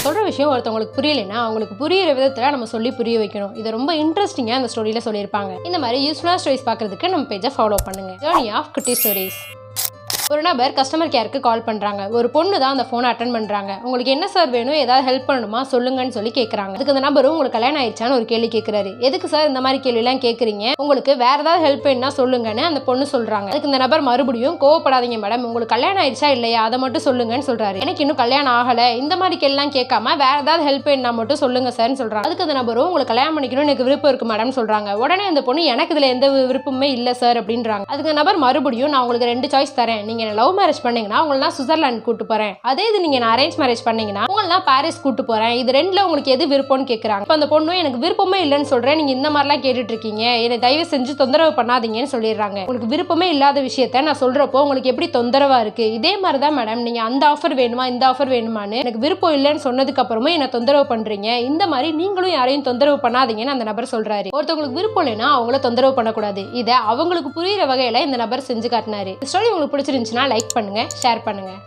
நான் சொல்கிற விஷயம் ஒருத்தவங்களுக்கு புரியலைன்னா அவங்களுக்கு புரியிற விதத்தில் நம்ம சொல்லி புரிய வைக்கணும். இது ரொம்ப இன்ட்ரெஸ்டிங்காக அந்த ஸ்டோரியில் சொல்லியிருப்பாங்க. இந்த மாதிரி யூஸ்ஃபுல்லாக ஸ்டோரிஸ் பார்க்குறதுக்கு நம்ம பேஜை ஃபாலோ பண்ணுங்க. ஜேர்னி ஆஃப் குட்டி ஸ்டோரிஸ் ஒரு நபர் கஸ்டமர் கேருக்கு கால் பண்ணுறாங்க ஒரு பொண்ணு தான் அந்த ஃபோனை அட்டன் பண்ணுறாங்க உங்களுக்கு என்ன சார் வேணும்? ஏதாவது ஹெல்ப் பண்ணணுமா? சொல்லுங்கன்னு சொல்லி கேட்குறாங்க அதுக்கு அந்த நபரும் உங்களுக்கு கல்யாணம் ஆயிடுச்சான்னு ஒரு கேள்வி கேட்குறாரு எதுக்கு சார் இந்த மாதிரி கேள்விலாம் கேட்குறீங்க உங்களுக்கு வேற ஏதாவது ஹெல்ப் வேணும்னா சொல்லுங்கன்னு அந்த பொண்ணு சொல்கிறாங்க அதுக்கு இந்த நபர் மறுபடியும் கோவப்படாதீங்க மேடம் உங்களுக்கு கல்யாணம் ஆயிடுச்சா இல்லையா? அதை மட்டும் சொல்லுங்கன்னு சொல்கிறாரு எனக்கு இன்னும் கல்யாணம் ஆகலை. இந்த மாதிரி கேள்விலாம் கேட்காம வேற ஏதாவது ஹெல்ப் வேணும்னா மட்டும் சொல்லுங்க சார்னு சொல்கிறாங்க அதுக்கு அந்த நபரும் உங்களுக்கு கல்யாணம் பண்ணிக்கணும்னு எனக்கு விருப்பம் இருக்கு மேடம் சொல்கிறாங்க உடனே அந்த பொண்ணு எனக்கு இதில் எந்த விருப்பமே இல்லை சார் அப்படின்றாங்க. அதுக்கு நபர் மறுபடியும் நான் உங்களுக்கு ரெண்டு சாய்ஸ் தரேன். நீங்கள் என்ன லவ் மேரேஜ் பண்ணீங்கன்னா உங்களெல்லாம் சுவிட்சர்லாந்து கூட்டு போகிறேன் அதே இது நீங்கள் நான் அரேஞ்ச் மேரேஜ் பண்ணீங்கன்னா உங்களெல்லாம் பாரிஸ் கூட்டு போகிறேன் இது ரெண்டில் உங்களுக்கு எது விருப்பம்னு கேட்குறாங்க இப்போ அந்த பொண்ணும் எனக்கு விருப்பமே இல்லைன்னு சொல்கிறேன் நீங்கள் இந்த மாதிரிலாம் கேட்டுட்டு இருக்கீங்க. என்னை தயவு செஞ்சு தொந்தரவு பண்ணாதீங்கன்னு சொல்லிடுறாங்க. உங்களுக்கு விருப்பமே இல்லாத விஷயத்த நான் சொல்கிறப்போ உங்களுக்கு எப்படி தொந்தரவாக இருக்குது இதே மாதிரி தான் மேடம் நீங்கள் அந்த ஆஃபர் வேணுமா இந்த ஆஃபர் வேணுமான்னு எனக்கு விருப்பம் இல்லைன்னு சொன்னதுக்கு அப்புறமும் என்ன தொந்தரவு பண்ணுறீங்க இந்த மாதிரி நீங்களும் யாரையும் தொந்தரவு பண்ணாதீங்கன்னு அந்த நபர் சொல்கிறாரு ஒருத்தவங்களுக்கு விருப்பம் இல்லைன்னா அவங்கள தொந்தரவு பண்ணக்கூடாது. இதை அவங்களுக்கு புரியுற வகையில் இந்த நபர் செஞ்சு காட்டினாரு. ஸ்டோரி உங்களுக்கு பிடிச்சிருந்துச்சுன்னா லைக் பண்ணுங்கள் ஷேர் பண்ணுங்கள்